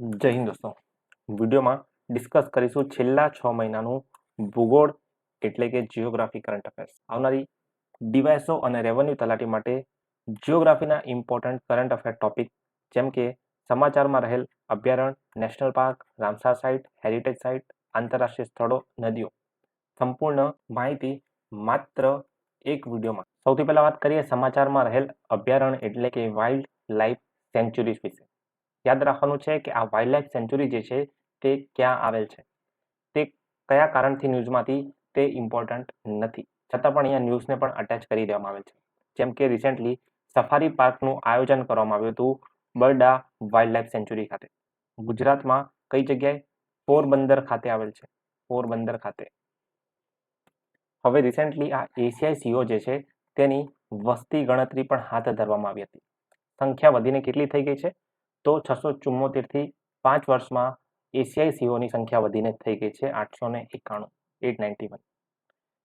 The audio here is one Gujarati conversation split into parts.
જય હિન્દ દોસ્તો. વિડીયોમાં ડિસ્કસ કરીશું છેલ્લા છ મહિનાનું ભૂગોળ એટલે કે જિયોગ્રાફી કરંટ અફેર્સ આવનારી ડીવાયસો અને રેવન્યુ તલાટી માટે જિયોગ્રાફીના ઇમ્પોર્ટન્ટ કરંટ અફેર ટોપિક જેમ કે સમાચારમાં રહેલ અભયારણ્ય national park Ramsar site heritage site આંતરરાષ્ટ્રીય સ્થળો, નદીઓ. સંપૂર્ણ માહિતી માત્ર એક વિડીયોમાં. સૌથી પહેલાં વાત કરીએ સમાચારમાં રહેલ અભયારણ્ય એટલે કે વાઇલ્ડ લાઈફ સેન્ચુરીઝ વિશે. યાદ રાખવાનું છે કે આ વાઇલ્ડ લાઈફ સેન્ચુરી જે છે તે ક્યાં આવેલ છે? તે કયા કારણથી ન્યૂઝમાંથી તે ઇમ્પોર્ટન્ટ નથી? છતાં પણ અહીંયા ન્યૂઝને પણ અટેચ કરી દેવામાં આવેલ છે. જેમ કે રિસેન્ટલી સફારી પાર્કનું આયોજન કરવામાં આવ્યું હતું બરડા વાઇલ્ડ લાઈફ સેન્ચુરી ખાતે. ગુજરાતમાં કઈ જગ્યાએ? પોરબંદર ખાતે આવેલ છે. પોરબંદર ખાતે. હવે રિસેન્ટલી આ એશિયાઈ સીઓ જે છે તેની વસ્તી ગણતરી પણ હાથ ધરવામાં આવી હતી. સંખ્યા વધીને કેટલી થઈ ગઈ છે? તો છસો ચુમ્મોતેરથી પાંચ વર્ષમાં એશિયાઈ સીઓની સંખ્યા વધીને થઈ ગઈ છે આઠસો ને એકાણું, એટ નાઇન્ટી વન.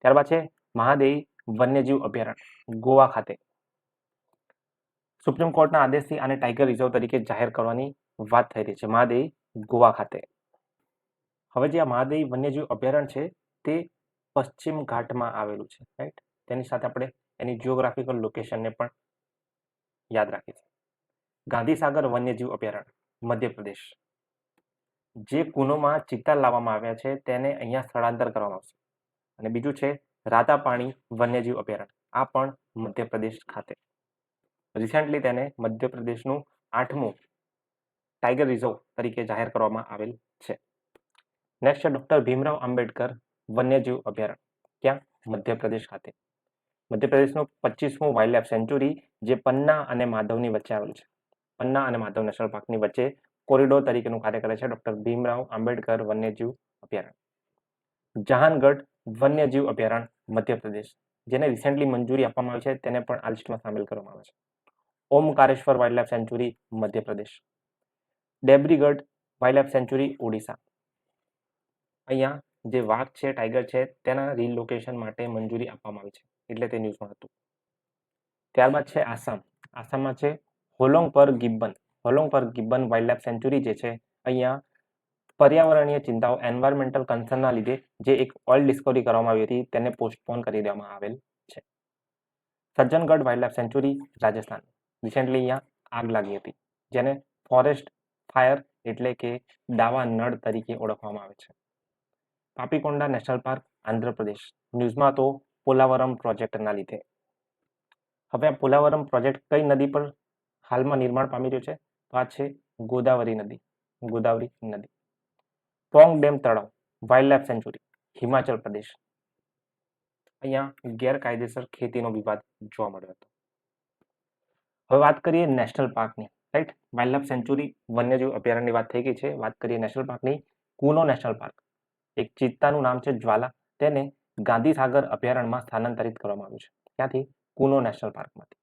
ત્યારબાદ છે મહાદેવી વન્યજીવ અભયારણ્ય, ગોવા ખાતે. સુપ્રીમ કોર્ટના આદેશથી આને ટાઈગર રિઝર્વ તરીકે જાહેર કરવાની વાત થઈ રહી છે મહાદેવી ગોવા ખાતે. હવે જે આ મહાદેવી વન્યજીવ અભયારણ્ય છે તે પશ્ચિમ ઘાટમાં આવેલું છે રાઈટ તેની સાથે આપણે એની જિયોગ્રાફિકલ લોકેશનને પણ યાદ રાખીશું. ગાંધીસાગર વન્યજીવ અભયારણ્ય, મધ્યપ્રદેશ. જે કુનોમાં ચિત્તા લાવવામાં આવ્યા છે, તેને અહીંયા સ્થળાંતર કરવામાં આવશે. અને બીજું છે, રાતાપાણી વન્યજીવ અભયારણ્ય, આ પણ મધ્યપ્રદેશ ખાતે. રિસેન્ટલી તેને મધ્યપ્રદેશનું આઠમું ટાઈગર રિઝર્વ તરીકે જાહેર કરવામાં આવેલ છે. નેક્સ્ટ છે ડૉક્ટર ભીમરાવ આંબેડકર વન્યજીવ અભયારણ્ય, ક્યાં? મધ્યપ્રદેશ ખાતે. મધ્યપ્રદેશનું પચીસમું વાઇલ્ડ લાઈફ સેન્ચુરી જે પન્ના અને માધવની વચ્ચે આવેલ છે. પન્ના અને માધવ નેશનલ પાર્કની વચ્ચે કોરિડોર તરીકેનું કાર્ય કરે છે ડોક્ટર ભીમરાવ આંબેડકર વન્યજીવ અભયારણ્ય. જહાનગઢ વન્યજીવ અભયારણ્ય, મધ્યપ્રદેશ. જેને રિસેન્ટલી મંજૂરી આપવામાં આવી છે, તેને પણ આ લિસ્ટમાં સામેલ કરવામાં આવે છે. Omkareshwar wild life sanctuary Madhya Pradesh. Debrigarh wildlife sanctuary Odisha. અહીંયા જે વાઘ છે ટાઈગર છે, તેના રિલોકેશન માટે મંજૂરી આપવામાં આવી છે. એટલે તે ન્યૂઝમાં હતું. ત્યારબાદ છે આસામ. આસામમાં છે હોલોંગ પર ગિબ્બન. હોલોંગ પર ગિબ્બન વાઇલ્ડ લાઈફ સેન્ચુરી જે છે, અહીંયા પર્યાવરણીય ચિંતાઓ એન્વાયરમેન્ટલ કન્સર્નના લીધે જે એક ઓઇલ ડિસ્કવરી કરવામાં આવી હતી, તેને પોસ્ટપોન કરી દેવામાં આવેલ છે. Sajjangarh wild life sanctuary Rajasthan. Recently અહીંયા આગ લાગી હતી, જેને ફોરેસ્ટ ફાયર એટલે કે દાવા નળ તરીકે ઓળખવામાં આવે છે. Papikonda national park Andhra Pradesh. ન્યૂઝમાં તો પોલાવરમ પ્રોજેક્ટના લીધે. હવે આ પોલાવરમ પ્રોજેક્ટ કઈ નદી પર હાલમાં નિર્માણ પામી રહ્યું છે. તો આ છે ગોદાવરી નદી. ગોદાવરી નદી. પોંગ ડેમ તળાવ. Wild life sanctuary. Himachal Pradesh. અહીંયા ગેરકાયદેસર ખેતીનો વિવાદ જોવા મળ્યો હતો. હવે વાત કરીએ નેશનલ પાર્કની. રાઈટ વાઇલ્ડ લાઈફ સેન્ચુરી વન્યજીવ અભયારણ્યની વાત થઈ ગઈ છે. વાત કરીએ નેશનલ પાર્કની. Kuno national park. એક ચિત્તાનું નામ છે જ્વાલા. તેને ગાંધીસાગર અભયારણ્યમાં સ્થાનાંતરિત કરવામાં આવ્યું છે. ત્યાંથી કુનો નેશનલ પાર્કમાંથી.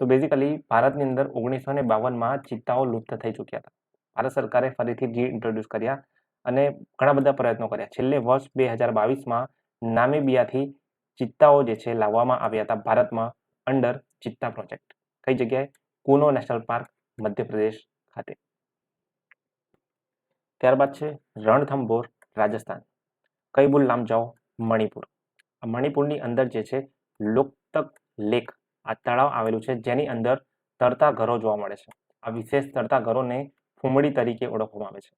તો બેઝિકલી ભારતની અંદર ઓગણીસો ને બાવનમાં ચિત્તાઓ લુપ્ત થઈ ચૂક્યા હતા. ભારત સરકારે ફરીથી રી ઇન્ટ્રોડ્યુસ કર્યા અને ઘણા બધા પ્રયત્નો કર્યા. છેલ્લે વર્ષ બે હજાર બાવીસમાં નામીબિયાથી ચિત્તાઓ જે છે લાવવામાં આવ્યા હતા ભારતમાં અંડર ચિત્તા પ્રોજેક્ટ કઈ જગ્યાએ? કુનો નેશનલ પાર્ક મધ્યપ્રદેશ ખાતે. ત્યારબાદ છે રણથંભોર, રાજસ્થાન. કઈબુલ લામજાઓ મણિપુર. મણિપુરની અંદર જે છે લોકતક લેક આ તળાવ આવેલું છે, જેની અંદર તરતા ઘરો જોવા મળે છે. આ વિશેષ તરતા ઘરોને ફૂમડી તરીકે ઓળખવામાં આવે છે.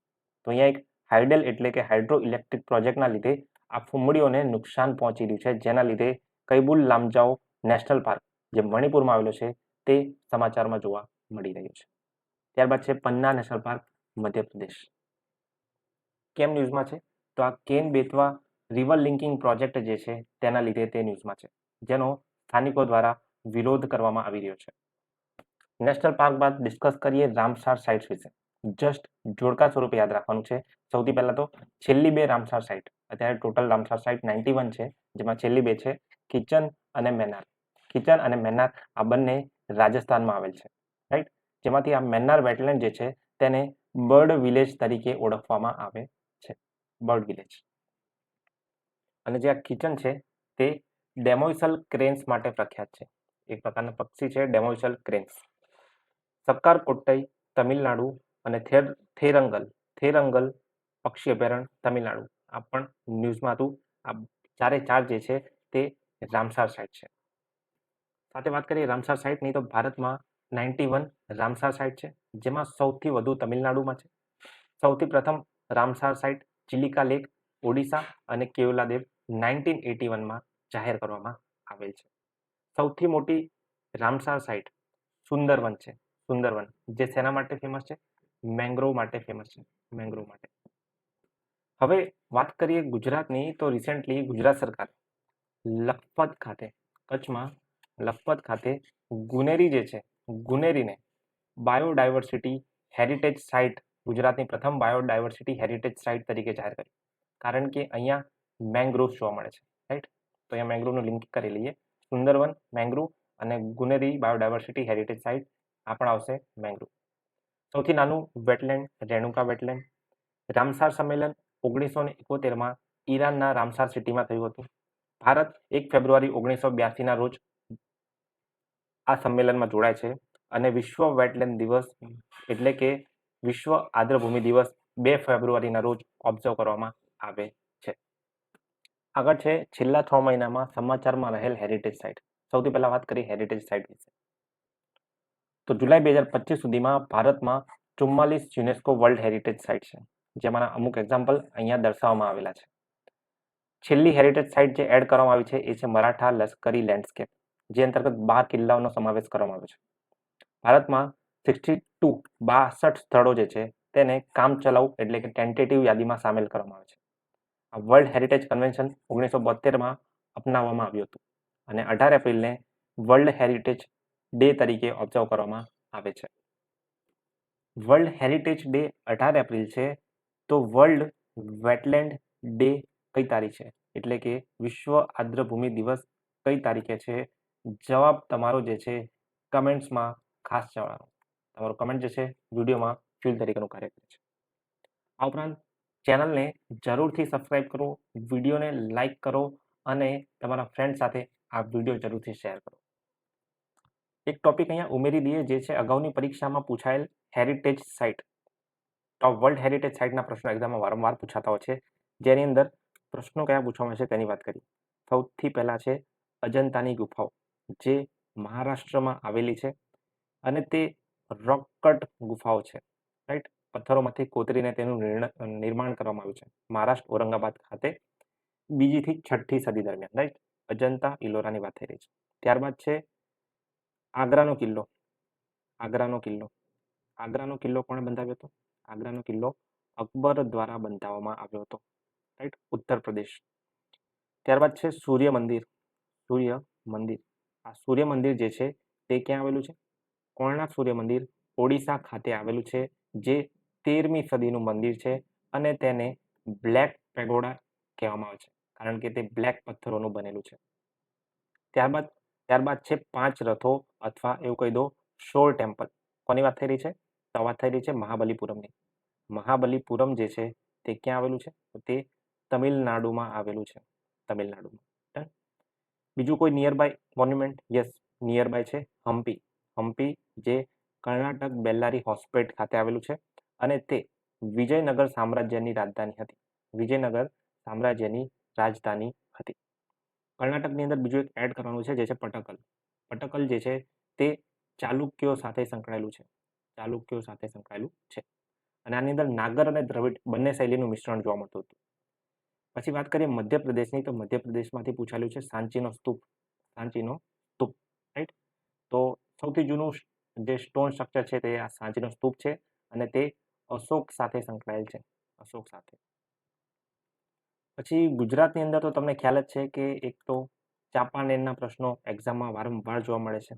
તો અહીંયા એક હાઇડલ એટલે કે હાઇડ્રો ઇલેક્ટ્રિક પ્રોજેક્ટના લીધે આ ફૂમડીઓને નુકસાન પહોંચી રહ્યું છે, જેના લીધે કૈબુલ લામજાઓ નેશનલ પાર્ક જે મણિપુરમાં આવેલો છે, તે સમાચારમાં જોવા મળી રહ્યું છે. ત્યારબાદ છે પન્ના નેશનલ પાર્ક, મધ્યપ્રદેશ. કેમ ન્યૂઝમાં છે? તો આ Ken Betwa river linking project જે છે, તેના લીધે તે ન્યૂઝમાં છે. જેનો સ્થાનિકો દ્વારા વિરોધ કરવામાં આવી રહ્યો છે. નેશનલ પાર્ક બાદ ડિસ્કસ કરીએ રામસાર સાઇટ્સ વિશે. જસ્ટ જોડકા સ્વરૂપે યાદ રાખવાનું છે. સૌથી પહેલાં તો છેલ્લી બે રામસાર સાઇટ અત્યારે total Ramsar site ninety one છે, જેમાં છેલ્લી બે છે કિચન અને મેનાર. કિચન અને મેનાર આ બંને રાજસ્થાનમાં આવેલ છે. રાઈટ જેમાંથી આ મેનાર વેટલેન્ડ જે છે તેને બર્ડ વિલેજ તરીકે ઓળખવામાં આવે છે. Bird village. અને જે આ કિચન છે તે ડેમોઇસલ ક્રેન્સ માટે પ્રખ્યાત છે. એક પ્રકારના પક્ષી છે ડેમોશલ ક્રેન્સ સક્કાર કોટ્ટઈ, તમિલનાડુ અને થેર, થેરંગલ થેરંગલ પક્ષી અભયારણ્ય, તમિલનાડુ. આ પણ ન્યૂઝમાં હતું. આ ચારે ચાર જે છે તે રામસાર સાઇટ છે. સાથે વાત કરીએ રામસાર સાઇટની તો ભારતમાં નાઇન્ટી વન રામસાર સાઇટ છે, જેમાં સૌથી વધુ તમિલનાડુમાં છે. સૌથી પ્રથમ Ramsar site Chilika lake, Odisha અને કેવલાદેવ નાઇન્ટીન એટી વનમાં જાહેર કરવામાં આવેલ છે. સૌથી મોટી રામસાર સાઇટ સુંદરવન છે. સુંદરવન, જે શેના માટે ફેમસ છે? મેંગ્રોવ માટે ફેમસ છે. મેંગ્રોવ માટે. હવે વાત કરીએ ગુજરાતની, તો રિસેન્ટલી ગુજરાત સરકાર લખપત ખાતે, કચ્છમાં લખપત ખાતે ગુનેરી જે છે, ગુનેરીને બાયોડાયવર્સિટી હેરિટેજ સાઇટ ગુજરાતની પ્રથમ બાયોડાયવર્સિટી હેરિટેજ સાઇટ તરીકે જાહેર કરી. કારણ કે અહીંયા મેંગ્રોવ જોવા મળે છે રાઈટ તો અહીંયા મેંગ્રોવનું લિંક કરી લઈએ. સુંદરવન, મેંગ્રુવ અને ગુનેરી બાયોડાયવર્સિટી હેરિટેજ સાઇટ આ પણ આવશે મેંગ્રુવ. સૌથી નાનું વેટલેન્ડ, રેણુકા વેટલેન્ડ. રામસાર સંમેલન ઓગણીસો ને એકોતેરમાં ઈરાનના રામસાર સિટીમાં થયું હતું. ભારત એક ફેબ્રુઆરી ઓગણીસો બ્યાસીના રોજ આ સંમેલનમાં જોડાય છે અને વિશ્વ વેટલેન્ડ દિવસ એટલે કે વિશ્વ આદ્રભૂમિ દિવસ બે ફેબ્રુઆરીના રોજ ઓબ્ઝર્વ કરવામાં આવે આગળ છે, છેલ્લા છ મહિનામાં સમાચારમાં રહેલ હેરિટેજ સાઇટ સૌથી પહેલાં વાત કરી હેરિટેજ સાઇટ વિશે. તો જુલાઈ બે હજાર પચીસ સુધીમાં ભારતમાં ચુમ્માલીસ યુનેસ્કો વર્લ્ડ હેરિટેજ સાઇટ છે, જેમાંના અમુક એક્ઝામ્પલ અહીંયા દર્શાવવામાં આવેલા છે. છેલ્લી હેરિટેજ સાઇટ જે એડ કરવામાં આવી છે એ છે મરાઠા લશ્કરી લેન્ડસ્કેપ જે અંતર્ગત બાર કિલ્લાઓનો સમાવેશ કરવામાં આવ્યો છે. ભારતમાં સિક્સટી ટુ બાસઠ સ્થળો જે છે, તેને કામચલાઉ એટલે કે ટેન્ટેટિવ યાદીમાં સામેલ કરવામાં આવે છે. વર્લ્ડ હેરિટેજ કન્વેન્શન ઓગણીસો બોતેરમાં અપનાવવામાં આવ્યું હતું અને અઢાર એપ્રિલને વર્લ્ડ હેરિટેજ ડે તરીકે ઓબ્ઝર્વ કરવામાં આવે છે. વર્લ્ડ હેરિટેજ ડે અઢાર એપ્રિલ છે તો વર્લ્ડ વેટલેન્ડ ડે કઈ તારીખ છે? એટલે કે વિશ્વ આદ્રભૂમિ દિવસ કઈ તારીખે છે? જવાબ તમારો જે છે કમેન્ટ્સમાં ખાસ જણાવો. તમારો કમેન્ટ જે છે વિડીયોમાં ફ્યુલ તરીકેનું કાર્ય કરે છે. આ ઉપરાંત ચેનલને જરૂરથી સબસ્ક્રાઈબ કરો, વિડીયોને લાઇક કરો અને તમારા ફ્રેન્ડ સાથે આ વીડિયો જરૂરથી શેર કરો. એક ટોપિક અહીંયા ઉમેરી દઈએ જે છે અગાઉની પરીક્ષામાં પૂછાયેલ heritage site. Top world heritage સાઇટના પ્રશ્નો એક્ઝામમાં વારંવાર પૂછાતા હોય છે. જેની અંદર પ્રશ્નો કયા પૂછવામાં છે તેની વાત કરી સૌથી પહેલાં છે અજંતાની ગુફાઓ, જે મહારાષ્ટ્રમાં આવેલી છે અને તે રોકકટ ગુફાઓ છે. રાઈટ પથ્થરોમાંથી કોતરીને તેનું નિર્માણ કરવામાં આવ્યું છે. મહારાષ્ટ્ર, ઔરંગાબાદ ખાતે બીજીથી છઠ્ઠી સદી દરમિયાન રાઈટ અજંતા ઇલોરાની વાત થઈ રહી છે. ત્યારબાદ છે આગ્રાનો કિલ્લો. આગ્રાનો કિલ્લો. આગ્રાનો કિલ્લો કોણે બંધાવ્યો હતો? આગ્રાનો કિલ્લો અકબર દ્વારા બંધાવવામાં આવ્યો હતો રાઈટ ઉત્તર પ્રદેશ. ત્યારબાદ છે સૂર્ય મંદિર. સૂર્ય મંદિર. આ સૂર્ય મંદિર જે છે તે ક્યાં આવેલું છે? કોણાર્ક સૂર્ય મંદિર ઓડિશા ખાતે આવેલું છે, જે તેરમી સદીનું મંદિર છે અને તેને બ્લેક પેગોડા કહેવામાં આવે છે, કારણ કે તે બ્લેક પથ્થરોનું બનેલું છે. ત્યારબાદ ત્યારબાદ છે પાંચ રથો અથવા એવું કહી દો શોર ટેમ્પલ. કોની વાત થઈ રહી છે? તો વાત થઈ રહી છે મહાબલીપુરમની. મહાબલીપુરમ જે છે તે ક્યાં આવેલું છે? તે તમિલનાડુમાં આવેલું છે, તમિલનાડુમાં. બીજું કોઈ nearby monument yes nearby છે હમ્પી. હમ્પી જે કર્ણાટક બેલ્લારી હોસ્પેટ ખાતે આવેલું છે. અને તે વિજયનગર સામ્રાજ્યની રાજધાની હતી. વિજયનગર સામ્રાજ્યની રાજધાની હતી. કર્ણાટકની અંદર બીજું એક એડ કરવાનું છે, જે છે પટકલ. પટકલ જે છે, તે ચાલુક્યો સાથે સંકળાયેલું છે. ચાલુક્યો સાથે સંકળાયેલું છે. અને આની અંદર નાગર અને દ્રવિડ બંને શૈલીનું મિશ્રણ જોવા મળતું હતું. પછી વાત કરીએ મધ્યપ્રદેશની, તો મધ્યપ્રદેશમાંથી પૂછાયેલું છે સાંચીનો સ્તૂપ. સાંચીનો સ્તૂપ રાઈટ તો સૌથી જૂનું જે સ્ટોન સ્ટ્રક્ચર છે, તે આ સાંચીનો સ્તૂપ છે અને તે અશોક સાથે સંકળાયેલ છે. અશોક સાથે. પછી ગુજરાતની અંદર તો તમને ખ્યાલ જ છે કે એક તો ચાંપાનેરના પ્રશ્નો એક્ઝામમાં વારંવાર જોવા મળે છે.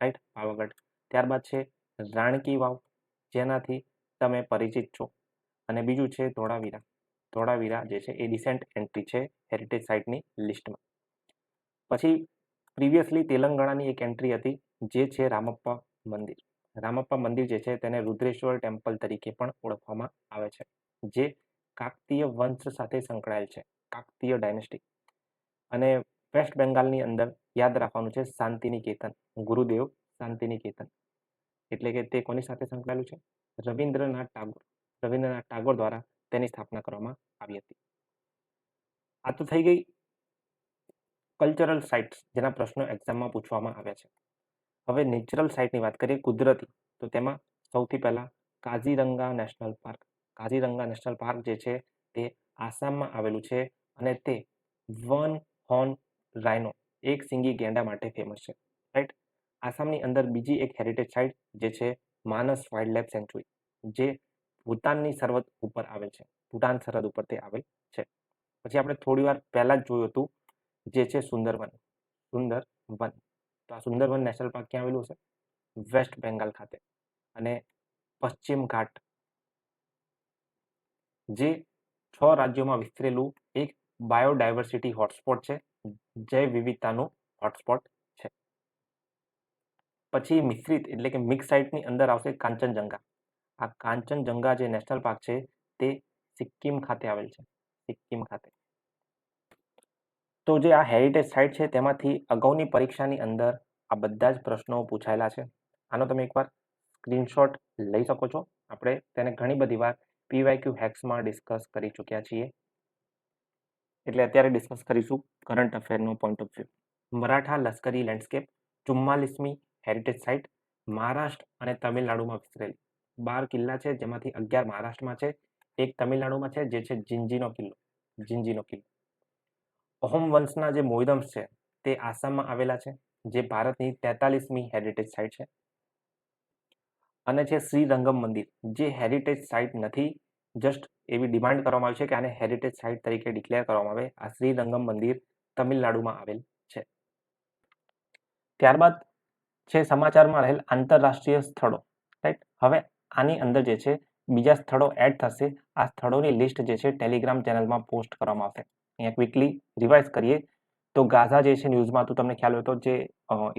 રાઈટ પાવાગઢ. ત્યારબાદ છે રાણકી વાવ. જેનાથી તમે પરિચિત છો. અને બીજું છે ધોળાવીરા. ધોળાવીરા જે છે એ રિસેન્ટ એન્ટ્રી છે હેરિટેજ સાઇટની લિસ્ટમાં પછી પ્રિવિયસલી તેલંગાણાની એક એન્ટ્રી હતી જે છે રામપ્પા મંદિર. રામપ્પા મંદિર જે છે તેને રુદ્રેશ્વર ટેમ્પલ તરીકે પણ ઓળખવામાં આવે છે, જે કાકતીય વંશ સાથે સંકળાયેલ છે, કાકતીય ડાયનેસ્ટી. અને વેસ્ટ બેંગાલની અંદર યાદ રાખવાનું છે શાંતિનિકેતન, ગુરુદેવ શાંતિનિકેતન. એટલે કે તે કોની સાથે સંકળાયેલું છે? રવિન્દ્રનાથ ટાગોર. રવિન્દ્રનાથ ટાગોર દ્વારા તેની સ્થાપના કરવામાં આવી હતી. આ તો થઈ ગઈ કલ્ચરલ સાઇટ્સ જેના પ્રશ્નો એક્ઝામમાં પૂછવામાં આવ્યા છે. હવે નેચરલ સાઇટની વાત કરીએ કુદરતી, તો તેમાં સૌથી પહેલાં Kaziranga national park. Kaziranga national park જે છે તે આસામમાં આવેલું છે અને તે વન હોર્ન રાઇનો એક સિંગી ગેંડા માટે ફેમસ છે. રાઈટ આસામની અંદર બીજી એક હેરિટેજ સાઇટ જે છે માનસ વાઇલ્ડ લાઇફ સેન્ચુરી, જે ભૂતાનની સરહદ ઉપર આવેલ છે. ભૂટાન સરહદ ઉપર તે આવેલ છે. પછી આપણે થોડી વાર પહેલાં જ જોયું હતું જે છે સુંદરવન. સુંદર વન તો આ સુંદરવન નેશનલ પાર્ક ક્યાં આવેલું છે વેસ્ટ બેંગાલ ખાતે. અને પશ્ચિમ ઘાટ. જે છ રાજ્યોમાં વિસ્તરેલું એક બાયોડાયવર્સિટી હોટસ્પોટ છે. જૈવ વિવિધતાનું હોટસ્પોટ છે. પછી મિશ્રિત એટલે કે મિક્સ સાઇટની અંદર આવશે કાંચનજંગા. આ કાંચનજંગા જે નેશનલ પાર્ક છે તે સિક્કિમ ખાતે આવેલ છે. સિક્કિમ ખાતે. તો જે આ હેરિટેજ સાઇટ છે, તેમાંથી અગાઉની પરીક્ષાની અંદર આ બધા જ પ્રશ્નો પૂછાયેલા છે. આનો તમે એકવાર સ્ક્રીનશોટ લઈ શકો છો. આપણે તેને ઘણી બધી વાર પીવાયક્યુ હેક્સમાં ડિસ્કસ કરી ચૂક્યા છીએ. એટલે અત્યારે ડિસ્કસ કરીશું કરંટ અફેરનો પોઈન્ટ ઓફ વ્યૂ મરાઠા લશ્કરી લેન્ડસ્કેપ ચુમ્માલીસમી હેરિટેજ સાઇટ મહારાષ્ટ્ર અને તમિલનાડુમાં વિસ્તરેલી. બાર કિલ્લા છે, જેમાંથી અગિયાર મહારાષ્ટ્રમાં છે, એક તમિલનાડુમાં છે, જે છે જિંજીનો કિલ્લો. જિંજીનો કિલ્લો. અહોમ વંશના જે મોઇદમ્સ છે, તે આસામમાં આવેલા છે, જે ભારતની તેતાલીસમી હેરિટેજ સાઇટ છે. અને છે શ્રીરંગમ મંદિર, જે હેરિટેજ સાઇટ નથી જસ્ટ એવી ડિમાન્ડ કરવામાં આવી છે કે આને હેરિટેજ સાઇટ તરીકે ડિક્લેર કરવામાં આવે. આ શ્રીરંગમ મંદિર તમિલનાડુમાં આવેલ છે. ત્યારબાદ છે સમાચારમાં રહેલ આંતરરાષ્ટ્રીય સ્થળો રાઈટ હવે આની અંદર જે છે, બીજા સ્થળો એડ થશે. આ સ્થળોની લિસ્ટ જે છે ટેલિગ્રામ ચેનલમાં પોસ્ટ કરવામાં આવશે. અહીંયા ક્વિકલી રિવાઇઝ કરીએ. તો ગાઝા જે છે ન્યૂઝમાં, તો તમને ખ્યાલ હોય તો જે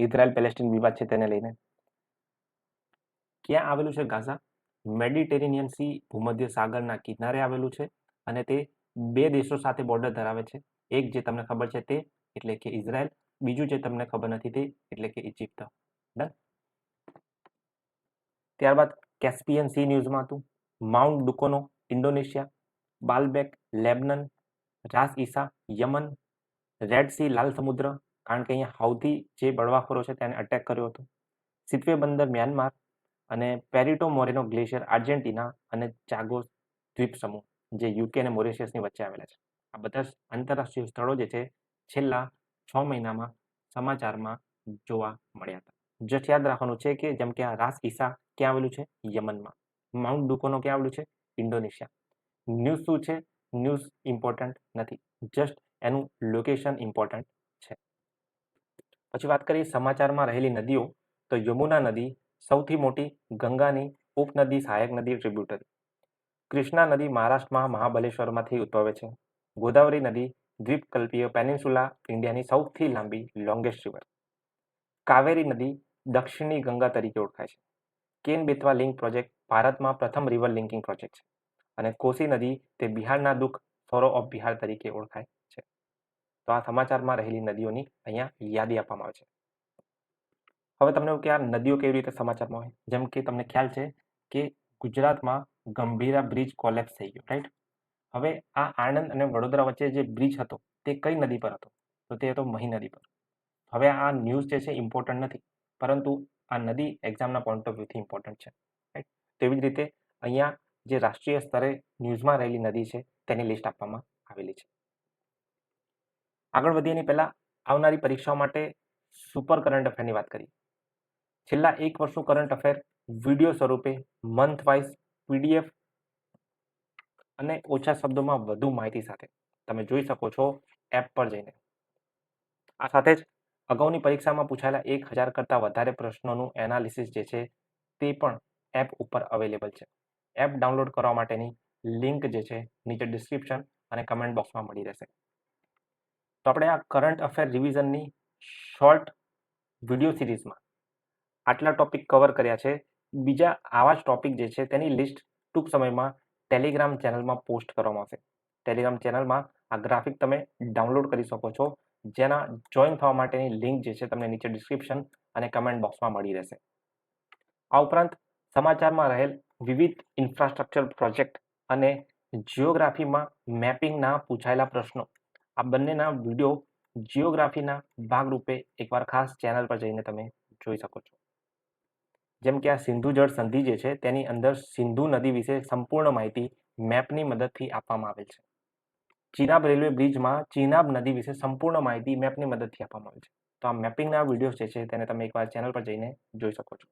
ઇઝરાયલ પેલેસ્ટીન વિવાદ છે તેને લઈને. ક્યાં આવેલું છે ગાઝા? મેડિટેરેનિયન સી ભૂમધ્ય સાગરના કિનારે આવેલું છે અને તે બે દેશો સાથે બોર્ડર ધરાવે છે. એક જે તમને ખબર છે તે, એટલે કે ઇઝરાયલ, બીજું જે તમને ખબર નથી તે, એટલે કે ઇજિપ્ત. ડન ત્યારબાદ કેસ્પિયન સી ન્યૂઝમાં હતું. Mount Dukono, Indonesia, Baalbek, Lebanon Ras Isa Yemen, red sea, લાલ સમુદ્ર, કારણ કે અહીંયા હાઉથી જે બળવાખોરો છે તેને અટેક કર્યો હતો. સિત્વે બંદર મ્યાનમાર અને પેરિટો મોરેનો ગ્લેશિયર આર્જેન્ટિના અને ચાગોસ દ્વીપ સમૂહ, જે યુકે અને મોરિશિયસની વચ્ચે આવેલા છે. આ બધા આંતરરાષ્ટ્રીય સ્થળો જે છે, છેલ્લા છ મહિનામાં સમાચારમાં જોવા મળ્યા હતા. જસ્ટ યાદ રાખવાનું છે કે જેમ કે આ રાસ ઈસા ક્યાં આવેલું છે? યમનમાં. માઉન્ટ ડુકોનો ક્યાં આવેલું છે? ઇન્ડોનેશિયા. ન્યૂઝ શું છે? ન્યૂઝ ઇમ્પોર્ટન્ટ નથી, જસ્ટ એનું લોકેશન ઇમ્પોર્ટન્ટ છે. પછી વાત કરીએ સમાચારમાં રહેલી નદીઓ, તો યમુના નદી સૌથી મોટી, ગંગાની ઉપનદી સહાયક નદી ટ્રિબ્યુટરી કૃષ્ણા નદી મહારાષ્ટ્રમાં મહાબલેશ્વરમાંથી ઉદ્ભવે છે. ગોદાવરી નદી દ્વીપકલ્પીય પેનિન્સુલા ઇન્ડિયાની સૌથી લાંબી લોંગેસ્ટ રિવર કાવેરી નદી દક્ષિણી ગંગા તરીકે ઓળખાય છે. કેન બેતવા લિંક પ્રોજેક્ટ ભારતમાં પ્રથમ રિવર લિંકિંગ પ્રોજેક્ટ છે. અને કોસી નદી તે બિહારના દુઃખ સોરો ઓફ બિહાર તરીકે ઓળખાય છે. તો આ સમાચારમાં રહેલી નદીઓની અહીંયા યાદી આપવામાં આવે છે. હવે તમને કે આ નદીઓ કેવી રીતે સમાચારમાં હોય? જેમ કે તમને ખ્યાલ છે કે ગુજરાતમાં ગંભીરા બ્રિજ કોલેપ્સ થઈ ગયો રાઈટ હવે આ આણંદ અને વડોદરા વચ્ચે જે બ્રિજ હતો, તે કઈ નદી પર હતો? તો તે હતો મહી નદી પર. હવે આ ન્યૂઝ જે છે ઇમ્પોર્ટન્ટ નથી, પરંતુ આ નદી એક્ઝામના પોઈન્ટ ઓફ વ્યૂથી ઇમ્પોર્ટન્ટ છે રાઈટ તેવી જ રીતે અહીંયા જે રાષ્ટ્રીય સ્તરે ન્યૂઝમાં રહેલી નદી છે, તેની લિસ્ટ આપવામાં આવેલી છે. આગળ વધીએ એની પહેલાં આવનારી પરીક્ષાઓ માટે સુપર કરંટ અફેરની વાત કરીએ. છેલ્લા એક વર્ષનું કરંટ અફેર વીડિયો સ્વરૂપે મંથ વાઇઝ પીડીએફ અને ઓછા શબ્દોમાં વધુ માહિતી સાથે તમે જોઈ શકો છો એપ પર જઈને. આ સાથે જ અગાઉની પરીક્ષામાં પૂછાયેલા એક હજાર કરતાં વધારે પ્રશ્નોનું એનાલિસિસ જે છે, તે પણ એપ ઉપર અવેલેબલ છે. એપ ડાઉનલોડ કરવા માટેની લિંક જે છે, નીચે ડિસ્ક્રિપ્શન અને કમેન્ટ બોક્સમાં મળી રહેશે. તો આપણે આ કરંટ અફેર રિવિઝનની શોર્ટ વીડિયો સિરીઝમાં આટલા ટોપિક કવર કર્યા છે. બીજા આવા જ ટોપિક જે છે, તેની લિસ્ટ ટૂંક સમયમાં ટેલિગ્રામ ચેનલમાં પોસ્ટ કરવામાં આવશે. ટેલિગ્રામ ચેનલમાં આ ગ્રાફિક તમે ડાઉનલોડ કરી શકો છો. જેના જોઈન થવા માટેની લિંક જે છે, તમને નીચે ડિસ્ક્રિપ્શન અને કમેન્ટ બોક્સમાં મળી રહેશે. આ ઉપરાંત સમાચારમાં રહેલ વિવિધ ઇન્ફ્રાસ્ટ્રક્ચર પ્રોજેક્ટ અને જિયોગ્રાફીમાં મેપિંગના પૂછાયેલા પ્રશ્નો. આ બંનેના વીડિયો જિયોગ્રાફીના ભાગરૂપે એકવાર ખાસ ચેનલ પર જઈને તમે જોઈ શકો છો. જેમ કે આ સિંધુ જળ સંધિ જે છે, તેની અંદર સિંધુ નદી વિશે સંપૂર્ણ માહિતી મેપની મદદથી આપવામાં આવેલ છે. ચિનાબ રેલવે બ્રિજમાં ચિનાબ નદી વિશે સંપૂર્ણ માહિતી મેપની મદદથી આપવામાં આવે છે. તો આ મેપિંગના વીડિયો જે છે, તેને તમે એકવાર ચેનલ પર જઈને જોઈ શકો છો.